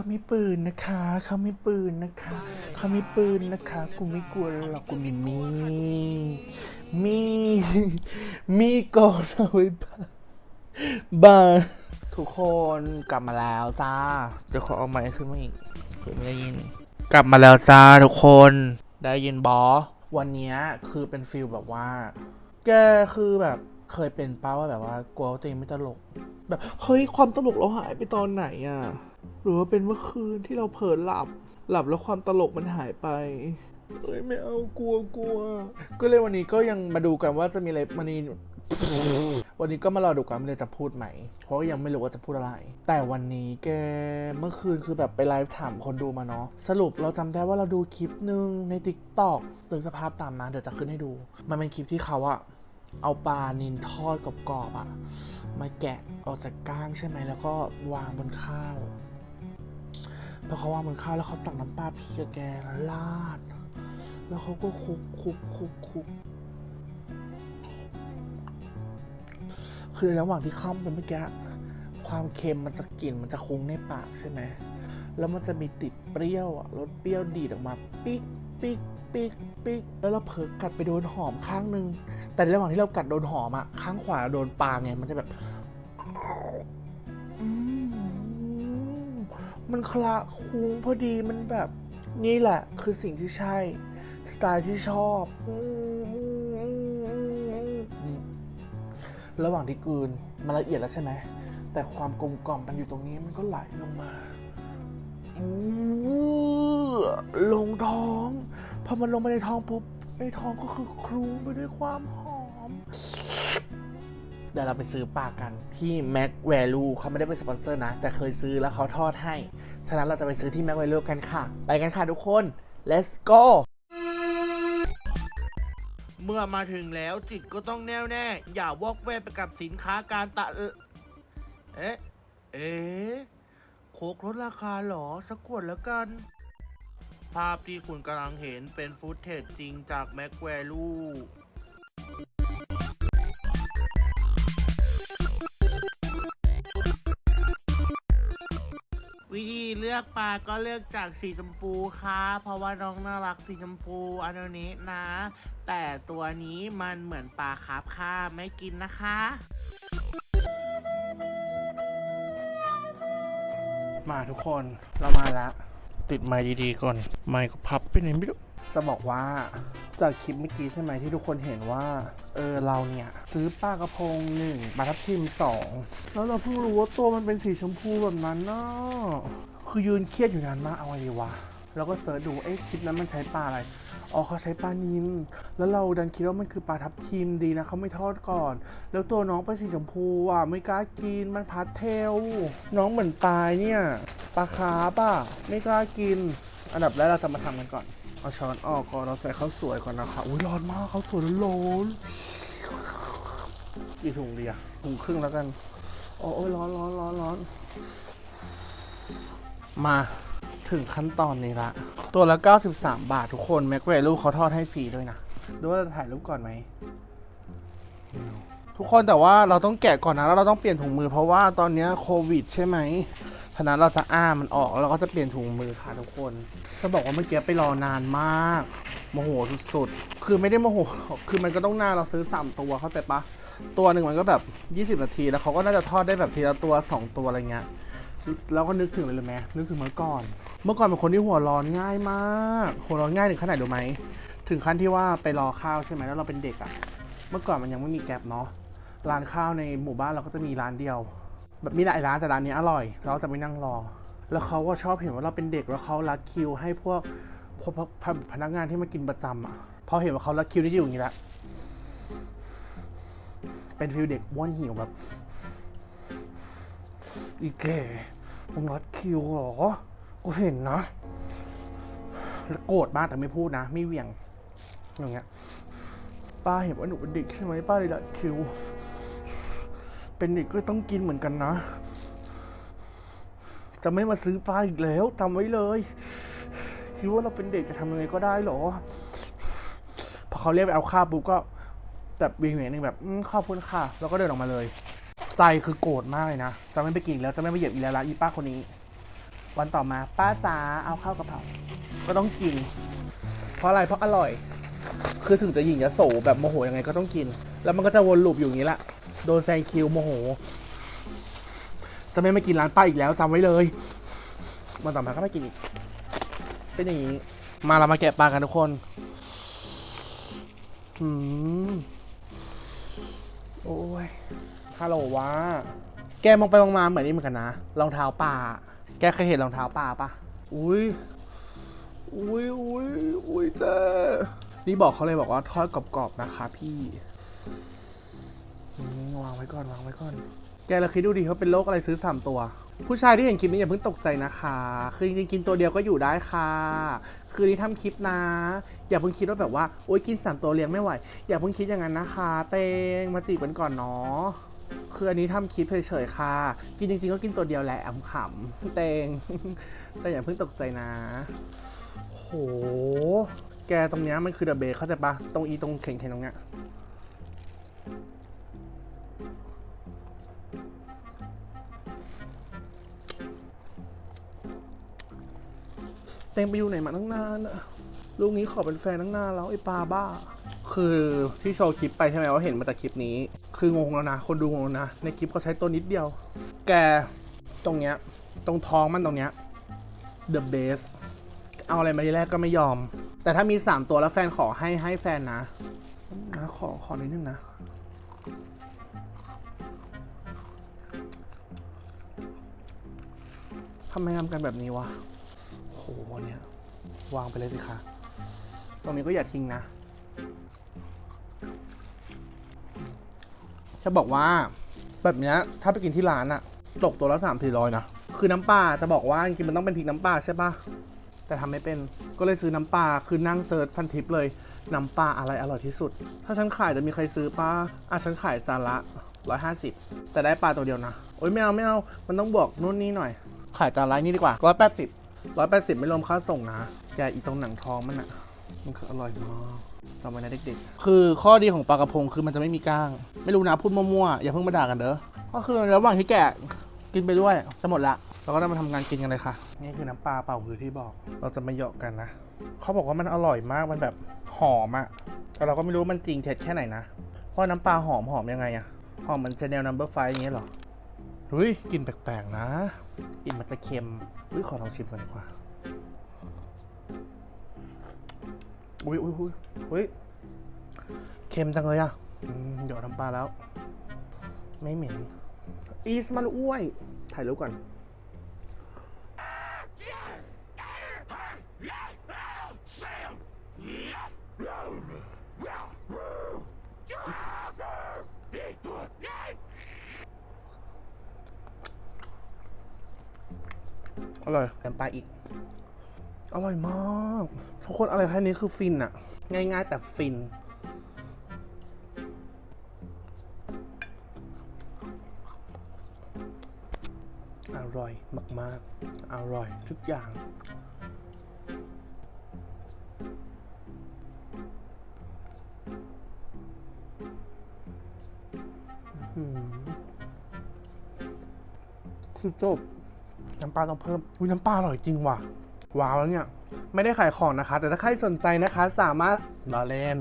เขามีปืนนะคะ เขามีปืนนะคะ เขามีปืนนะคะ กูไม่กลัวหรอกกูมีมี มี มีก่อนเอาไว้บ้าบ้าทุกคนกลับมาแล้วจ้าเดี๋ยวขอเอาไมค์ขึ้นมาอีกเผื่อไม่ได้ยิน กลับมาแล้วจ้าทุกคน ได้ยินบอวันนี้คือเป็นฟิลแบบว่า แกคือแบบเคยเป็นป้าว่าแบบว่ากลัวตัวเองไม่ตลก แบบเฮ้ยความตลกเราหายไปตอนไหนอะ่ะ หรือว่าเป็นเมื่อคืนที่เราเผลอหลับ หลับแล้วความตลกมันหายไปเอ้ยไม่เอากลัวกลัว ก็เลยวันนี้ก็ยังมาดูกันว่าจะมีอะไรวันนี้วันนี้ก็มารอดูกันว่าเราจะพูดไหม เพราะยังไม่รู้ว่าจะพูดอะไร แต่วันนี้แกเมื่อคืนคือแบบไปไลฟ์ถามคนดูมาเนาะสรุปเราจำได้ว่าเราดูคลิปหนึ่งใน t ิ k t o k ตึงสภาพตามมาเดี๋ยวจะขึ้นให้ดู มันเป็นคลิปที่เขาอะเอาปลานินทอดกรอบๆอะมาแกะออกจากก้างใช่ไหมแล้วก็วางบนข้าว พอเขาวางบนข้าวแล้วเขาตักน้ำปลาพริกกับแกแล้วราด แล้วเขาก็คุกคุกคุกคุกคือในระหว่างที่เข้ามไปเมื่อกี้ความเค็มมันจะกลิ่นมันจะคุ้งในปากใช่ไหมแล้วมันจะมีติดเปรี้ยวอะรสเปรี้ยวดีดออกมา ปิ๊กปิ๊กปิ๊กปิ๊กแล้วเราเผลอกัดไปโดนหอมข้างนึง แต่ในระหว่างที่เรากัดโดนหอมอะข้างขวาโดนปลาไงมันจะแบบอืม มันคละคุ้งพอดีมันแบบนี่แหละ คือสิ่งที่ใช่ สไตล์ที่ชอบ ระหว่างที่กืนมันละเอียดแล้วใช่ไหม แต่ความกลมกล่อมมันอยู่ตรงนี้มันก็ไหลลงมาอื้อลงท้อง พอมันลงมาในท้องปุ๊บในท้องก็คือคลุ้งไปด้วยความหอม เดี๋ยวเราไปซื้อปลากันที่ Mac Value เขาไม่ได้เป็นสปอนเซอร์นะ แต่เคยซื้อแล้วเขาทอดให้ ฉะนั้นเราจะไปซื้อที่ Mac Value กันค่ะ ไปกันค่ะทุกคน let's go เมื่อมาถึงแล้วจิตก็ต้องแน่วแน่ อย่าวอกแวกไปกับสินค้าการตะเอ๊ะ เอ๊ะ โคกลดราคาเหรอสักขวดแล้วกัน ภาพที่คุณกำลังเห็นเป็นฟุตเทจจริงจากแม็กแวลู ลือกปลาก็เลือกจากสีชมพูค่ะ เพราะว่าน้องน่ารักสีชมพูอันนี้นะ แต่ตัวนี้มันเหมือนปลาคาร์ฟค่ะไม่กินนะคะมาทุกคนเรามาแล้วติดไมค์ดีๆก่อน ไมค์ก็พับไปไหนไม่รู้จะบอกว่าจากคลิปเมื่อกี้ใช่ไหมที่ทุกคนเห็นว่า เออเราเนี่ย ซื้อปลากระพงหนึ่งปลาทับทิมสองแล้วเราเพิ่งรู้ว่าตัวมันเป็นสีชมพูแบบนั้นเนาะ คือยืนเครียดอยู่นานมากเอาไงดีวะแล้วก็เสิร์ชดูเอ๊ะคลิปนั้นมันใช้ปลาอะไรอ๋อเขาใช้ปลานิมแล้วเราดันคิดว่ามันคือปลาทับทิมดีนะเขาไม่ทอดก่อน แล้วตัวน้องเป็นสีชมพูอะไม่กล้ากินมันพัดเทลน้องเหมือนตายเนี่ยปลาคาร์ปอะไม่กล้ากิน อันดับแรกเราจะมาทำกันก่อนเอาช้อนออกก่อนเราใส่ข้าวสวยก่อนนะคะอุ้ยร้อนมากข้าวสวยร้อนกี่ถุงดีอะถุงครึ่งแล้วกันโอ้ยร้อนร้อนร้อนร้อน มาถึงขั้นตอนนี้ละ ตัวละ 93 บาททุกคนแม็กเวลูเขาทอดให้ฟรีด้วยนะ ดูว่าจะถ่ายรูปก่อนไหม ทุกคนแต่ว่าเราต้องแกะก่อนนะ แล้วเราต้องเปลี่ยนถุงมือเพราะว่าตอนนี้โควิด ใช่ไหมฉะนั้นเราจะอ้ามันออกแล้วเราก็จะเปลี่ยนถุงมือค่ะทุกคนจะบอกว่าเมื่อกี้ไปรอนานมากโมโหสุดๆ คือไม่ได้โมโหหรอกคือมันก็ต้องนานเราซื้อ 3 ตัวเข้าใจปะตัวหนึ่งมันก็แบบ 20 นาที แล้วเขาก็น่าจะทอดได้แบบทีละตัว 2 ตัวอะไรเงี้ย แล้วก็นึกถึงเลยเลยไหมนึกถึงเมื่อก่อน เมื่อก่อนเป็นคนที่หัวร้อนง่ายมาก หัวร้อนง่ายถึงขนาดดูไหม ถึงขั้นที่ว่าไปรอข้าวใช่ไหมแล้วเราเป็นเด็กอะ่ะ เมื่อก่อนมันยังไม่มีแกร็บเนาะ ร้านข้าวในหมู่บ้านเราก็จะมีร้านเดียว แบบมีหลายร้านแต่ร้านนี้อร่อย เราจะไม่นั่งรอ แล้วเขาก็ชอบเห็นว่าเราเป็นเด็กแล้วเขารัดคิวให้พวกพวกพพนักงานที่มากินประจำอะ พอเห็นว่าเขารัดคิวที่อยู่อย่างนี้ละ เป็นฟิลเด็กว่อนหิวแบบ อีแกมึงรัดคิวเหรอ กูเห็นนะ แล้วโกรธมากแต่ไม่พูดนะ ไม่เหวี่ยง อย่างเงี้ย ป้าเห็นว่าหนูเป็นเด็กใช่ไหมป้าเลยรัดคิว เป็นเด็กก็ต้องกินเหมือนกันนะ จะไม่มาซื้อปลาอีกแล้วจำไว้เลย คิดว่าเราเป็นเด็กจะทำยังไงก็ได้เหรอ พอเขาเรียกไปเอาข้าวปุ๊บก็แบบเวียงเวียงหนึ่งแบบขอบคุณค่ะ แล้วก็เดินออกมาเลย ใจคือโกรธมากเลยนะ จะไม่ไปกินแล้วจะไม่ไปเหยียบอีกแล้วละอีป้าคนนี้ วันต่อมาป้าจ๋าเอาข้าวกะเพราก็ต้องกิน เพราะอะไรเพราะอร่อย คือถึงจะหยิ่งจะโสแบบโมโหยังไงก็ต้องกิน แล้วมันก็จะวนลูปอยู่อย่างนี้แหละโดนแซงคิวโมโห จะไม่มากินร้านป้าอีกแล้วจำไว้เลยวันต่อมาก็ไม่กินอีกเป็นอย่างนี้มาเรามาแกะปลากันทุกคนอืมโอ้ย ฮัลโหลวะ แกมองไปมองมาเหมือนนี่เหมือนกันนะ รองเท้าป่า แกเคยเห็นรองเท้าป่าปะอุ้ย อุ้ยอุ้ยอุ้ยเจ้นี่บอกเขาเลยบอกว่าทอดกรอบๆนะคะพี่อืมวางไว้ก่อนวางไว้ก่อน แกเราคิดดูดิเขาเป็นโรคอะไรซื้อสามตัว ผู้ชายที่เห็นคลิปนี้อย่าเพิ่งตกใจนะคะ คือจริงๆกินตัวเดียวก็อยู่ได้ค่ะ คือนี่ทำคลิปนะ อย่าเพิ่งคิดว่าแบบว่าโอ๊ยกินสามตัวเลี้ยงไม่ไหว อย่าเพิ่งคิดอย่างนั้นนะคะ เตงมาจีบกันก่อนเนาะ คืออันนี้ทำคลิปเฉยๆค่ะ กินจริงๆก็กินตัวเดียวแหละอขำๆเตง แต่อย่าเพิ่งตกใจนะ โห แกตรงเนี้ยมันคือเดอะเบรเข้าใจปะตรงอีตรงเข่งๆตรงเนี้ยเต็งไปอยู่ไหนมาตั้งนานอะลูกนี้ขอเป็นแฟนตั้งนานแล้วไอ้ปลาบ้า คือที่โชว์คลิปไปใช่ไหมว่าเห็นมาจากคลิปนี้ คืองงแล้วนะ คนดูงงนะ ในคลิปเขาใช้ตัวนิดเดียว แกตรงเนี้ย ตรงท้องมันตรงเนี้ย the best เอาอะไรมาแรกก็ไม่ยอม แต่ถ้ามี 3 ตัวแล้วแฟนขอให้ให้แฟนนะนะขอขอนิดนึงนะ ทำไมทำกันแบบนี้วะโหเนี่ย วางไปเลยสิคะ ตรงนี้ก็อย่าทิ้งนะ จะบอกว่า แบบเนี้ยถ้าไปกินที่ร้านอะตกตัวละสามสี่ร้อยนะ คือน้ำปลาจะบอกว่าจริงๆมันต้องเป็นพริกน้ำปลาใช่ปะแต่ทำไม่เป็นก็เลยซื้อน้ำปลาคือนั่งเซิร์ชพันทิปเลยน้ำปลาอะไรอร่อยที่สุด ถ้าฉันขายจะมีใครซื้อปะอะฉันขายจานละร้อยห้าสิบแต่ได้ปลาตัวเดียวนะโอ๊ยไม่เอาไม่เอามันต้องบวกนู่นนี่หน่อย ขายจานละนี่ดีกว่าร้อยแปดสิบร้อยแปดสิบไม่รวมค่าส่งนะแกอีตรงหนังทองมันอะมันคืออร่อยมาก จำไว้นะเด็กๆ คือข้อดีของปลากระพงคือมันจะไม่มีก้าง ไม่รู้นะพูดมั่วๆ อย่าเพิ่งมาด่ากันเด้อ ก็คือระหว่างที่แกะกินไปด้วยจะหมดละ เราก็จะมาทำงานกินกันเลยค่ะ นี่คือน้ำปลาเป่าคือที่บอก เราจะไม่เหยาะกันนะ เขาบอกว่ามันอร่อยมาก มันแบบหอมอะแต่เราก็ไม่รู้ว่ามันจริงเท็จแค่ไหนนะ เพราะน้ำปลาหอมหอมยังไงอะหอมเหมันชาแนลนัมเบอร์ไฟอย่างเงี้ยเหรอเฮ้ยกลินแปลกๆนะกลินมันจะเค็มเฮ้ยขอลองชิมก่อนดีกว่า อุ้ยอุ้ยอุ้ยอุ้ยเค็มจังเลยอะอืมหยอดน้ำปลาแล้ว ไม่เหม็น อีสมันอ้วย ถ่ายรูปก่อน อร่อยแถมปลาอีก อร่อยมาก ทุกคนอะไรแค่นี้คือฟินอะง่ายๆ แต่ฟิน อร่อยมากๆ อร่อยทุกอย่างอื้อหือคือจบ น้ำปลาต้องเพิ่มอุ้ยน้ำปลาอร่อยจริงว่ะ ว้าวแล้วเนี่ย ไม่ได้ขายของนะคะ แต่ถ้าใครสนใจนะคะ สามารถรอเล่น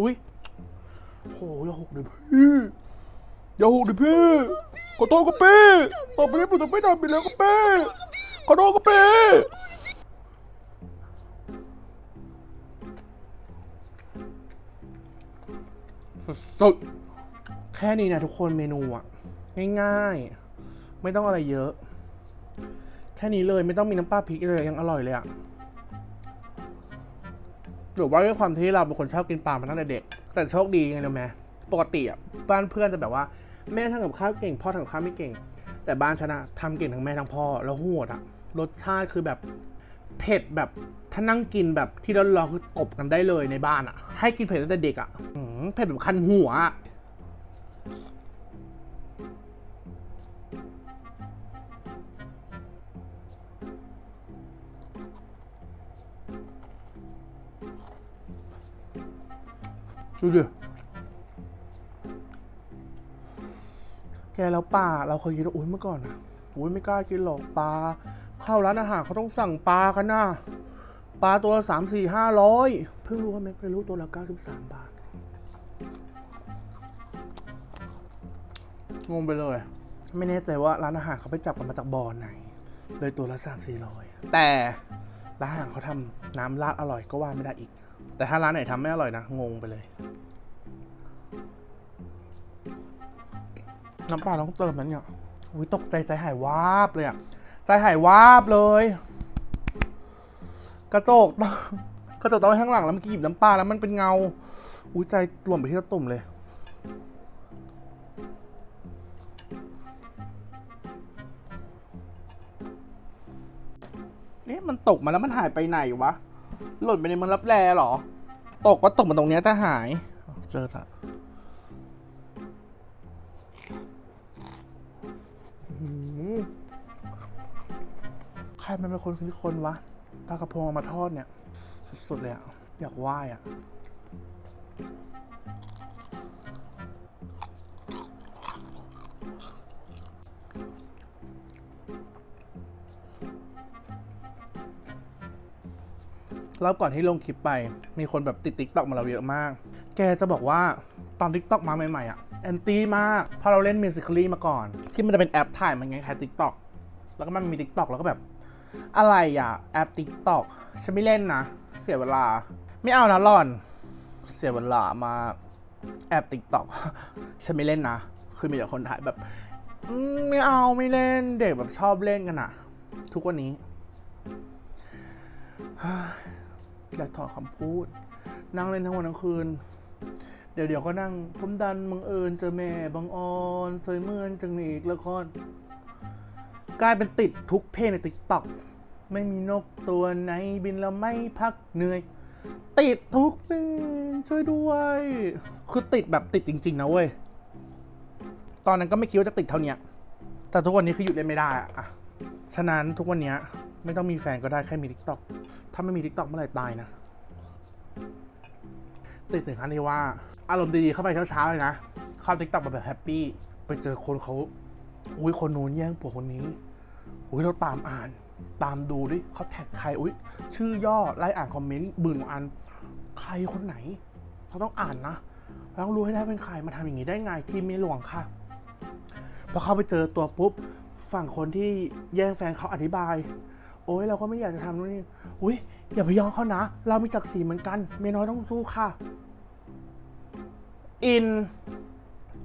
อุ้ยโหอย่าหกดิพี่อย่าหกดิพี่ขอโทษกับพี่ต่อไปนี้ผมจะไม่ทำอีกแล้วกับพี่ขอโทษกับพี่สุดๆแค่นี้นะทุกคนเมนูอะง่ายๆ ไม่ต้องอะไรเยอะ แค่นี้เลยไม่ต้องมีน้ำปลาพริกเลยยังอร่อยเลยอะ หรือว่าด้วยความที่เราเป็นคนชอบกินปลามาตั้งแต่เด็ก แต่โชคดีไงรู้ไหมปกติอะบ้านเพื่อนจะแบบว่าแม่ทำกับข้าวเก่งพ่อทำกับข้าวไม่เก่ง แต่บ้านฉันะทำเก่งทั้งแม่ทั้งพ่อแล้วโหดอะรสชาติคือแบบเผ็ดแบบถ้านั่งกินแบบที่เราลองคือตบกันได้เลยในบ้านอะให้กินเผ็ดตั้งแต่เด็กอะเผ็ดแบบคันหัว ดูดิแกแล้วปลาเราเคยคิดว่าอุ้ยเมื่อก่อนอะอุ้ยไม่กล้ากินหรอกปลาเข้าร้านอาหารเขาต้องสั่งปลากันนะปลาตัวสามสี่ห้าร้อยเพิ่งรู้ว่าแม็กเคยรู้ตัวละเก้าสิบสามบาทงงไปเลย ไม่แน่ใจว่าร้านอาหารเขาไปจับกันมาจากบ่อไหน เลยตัวละสามสี่ร้อยแต่ ร้านอาหารเขาทำน้ำราดอร่อยก็ว่าไม่ได้อีก แต่ถ้าร้านไหนทำไม่อร่อยนะ งงไปเลย น้ำปลาต้องเติมนั้นเนี่ยอุ้ยตกใจใจหายวาบเลยอะใจหายวาบเลย กระจกต้องกระจกต้องไว้ข้างหลังแล้วเมื่อกี้หยิบน้ำปลาแล้วมันเป็นเงา อุ้ยใจหล่นไปที่ตะตุ่มเลย เอ๊ะมันตกมาแล้วมันหายไปไหนวะ หล่นไปในเมันรับแลหรอ ตกก็ตกมาตรงเนี้ยจะหาย เจอละใครมันเป็นคนคิดคนวะปลากระพงเอามาทอดเนี่ย สุดๆเลยอะอยากไหว้อะ รอบก่อนที่ลงคลิปไป มีคนแบบติดติ๊กต็อกมาเราเยอะมาก แกจะบอกว่าตอนติ๊กต็อกมาใหม่ๆอะแอนตี้มากเพราะเราเล่นมิวสิคลีมาก่อน ที่มันจะเป็นแอปถ่ายมันไงคล้ายติ๊กต็อกแล้วก็มันมีติ๊กต็อกแล้วก็แบบ อะไรอะแอปติ๊กต็อกฉันไม่เล่นนะ เสียเวลา ไม่เอานะหล่อน เสียเวลามาแอปติ๊กต็อกฉันไม่เล่นนะ คือมีแต่คนถ่ายแบบไม่เอาไม่เล่นเด็กแบบชอบเล่นกันอะทุกวันนี้ อยากถอดคำพูด นั่งเล่นทั้งวันทั้งคืน เดี๋ยวเดี๋ยวก็นั่งผมดันบังเอิญเจอแม่บังออนเคยเมื่อนจังมีอีกละครกลายเป็นติดทุกเพลงในติ๊กต็อกไม่มีนกตัวไหนบินแล้วไม่พักเหนื่อย ติดทุกเพลงช่วยด้วย คือติดแบบติดจริง ๆ นะเว้ย ตอนนั้นก็ไม่คิดว่าจะติดเท่านี้แต่ทุกวันนี้คือหยุดเล่นไม่ได้อะฉะนั้นทุกวันนี้ ไม่ต้องมีแฟนก็ได้แค่มีทิกตอกถ้าไม่มีทิกตอกเมื่อไหร่ตายนะ ติดถึงขั้นที่ว่า อารมณ์ดีๆเข้าไปเช้าๆเลยนะ เข้าทิกตอกแบบแฮปปี้ ไปเจอคนเขาอุ้ยคนนู้นแย่งผัวคนนี้ อุ้ยเราตามอ่าน ตามดูดิเขาแท็กใครอุ้ยชื่อย่อไล่อ่านคอมเมนต์หมื่นอันใครคนไหนเราต้องอ่านนะเราต้องรู้ให้ได้เป็นใครมาทำอย่างนี้ได้ไงทีมเมียหลวงค่ะพอเข้าไปเจอตัวปุ๊บฝั่งคนที่แย่งแฟนเขาอธิบาย โอ้ยเราก็ไม่อยากจะทำนู่นนี่อุ้ยอย่าไปยอมเขานะ เรามีศักดิ์ศรีเหมือนกัน เมียน้อยต้องสู้ค่ะ อิน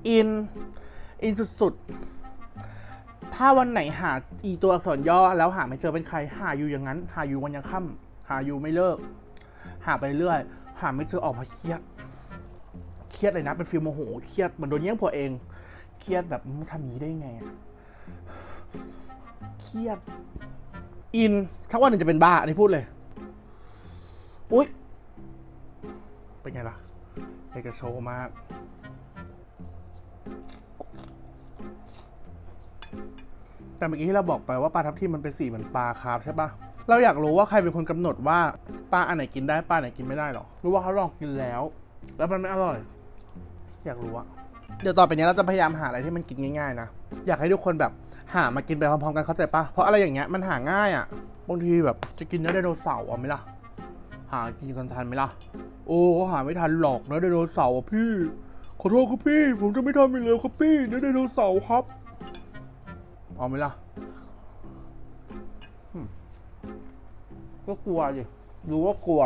อิน อินสุดๆ ถ้าวันไหนหาอีตัวอักษรย่อแล้วหาไม่เจอเป็นใคร หาอยู่อย่างนั้น หาอยู่วันยังค่ำหาอยู่ไม่เลิก หาไปเรื่อย หาไม่เจอออกมาเครียด เครียดเลยนะ เป็นฟิลโมโห เครียดเหมือนโดนแย่งผัวเอง เครียดแบบทำนี้ได้ไง เครียด อินถ้าวันหนึ่งจะเป็นบ้า อันนี้พูดเลย อุ๊ย เป็นไงล่ะอยากจะโชว์มาก แต่เมื่อกี้ที่เราบอกไปว่าปลาทับทิมมันเป็นสีเหมือนปลาคาร์ฟใช่ปะเราอยากรู้ว่าใครเป็นคนกำหนดว่าปลาอันไหนกินได้ปลาอันไหนกินไม่ได้หรอรือว่าเขาลองกินแล้ว แล้วมันไม่อร่อย อยากรู้อะเดี๋ยวต่อไปนี้เราจะพยายามหาอะไรที่มันกินง่ายๆนะ อยากให้ทุกคนแบบ หามากินไปพร้อมๆกันเข้าใจปะเพราะอะไรอย่างเงี้ยมันหาง่ายอะบางทีแบบจะกินเนื้อไดโนเสาร์เอาไหมล่ะ หากินกันทันไหมล่ะ โอ้เขาหาไม่ทันหรอกเนื้อไดโนเสาร์อะพี่ ขอโทษครับพี่ ผมจะไม่ทำอีกแล้วครับพี่เนื้อไดโนเสาร์ครับ เอาไหมล่ะก็กลัวดิรู้ว่ากลัว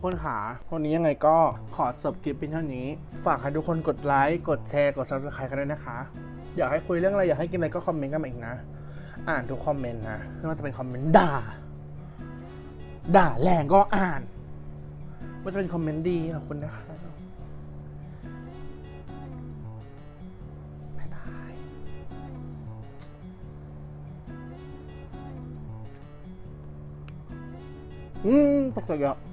กคนขาวันนี้ยังไงก็ขอจบคลิปเพียงเท่านี้ ฝากให้ทุกคนกดไลค์ กดแชร์ กด subscribe กันด้วยนะคะ อยากให้คุยเรื่องอะไร อยากให้กินอะไรก็คอมเมนต์กันมาอีกนะ อ่านทุกคอมเมนต์นะ ไม่ว่าจะเป็นคอมเมนต์ด่า ด่าแรงก็อ่านว่าจะเป็นคอมเมนต์ดีขอบคุณนะคะบ๊ายบ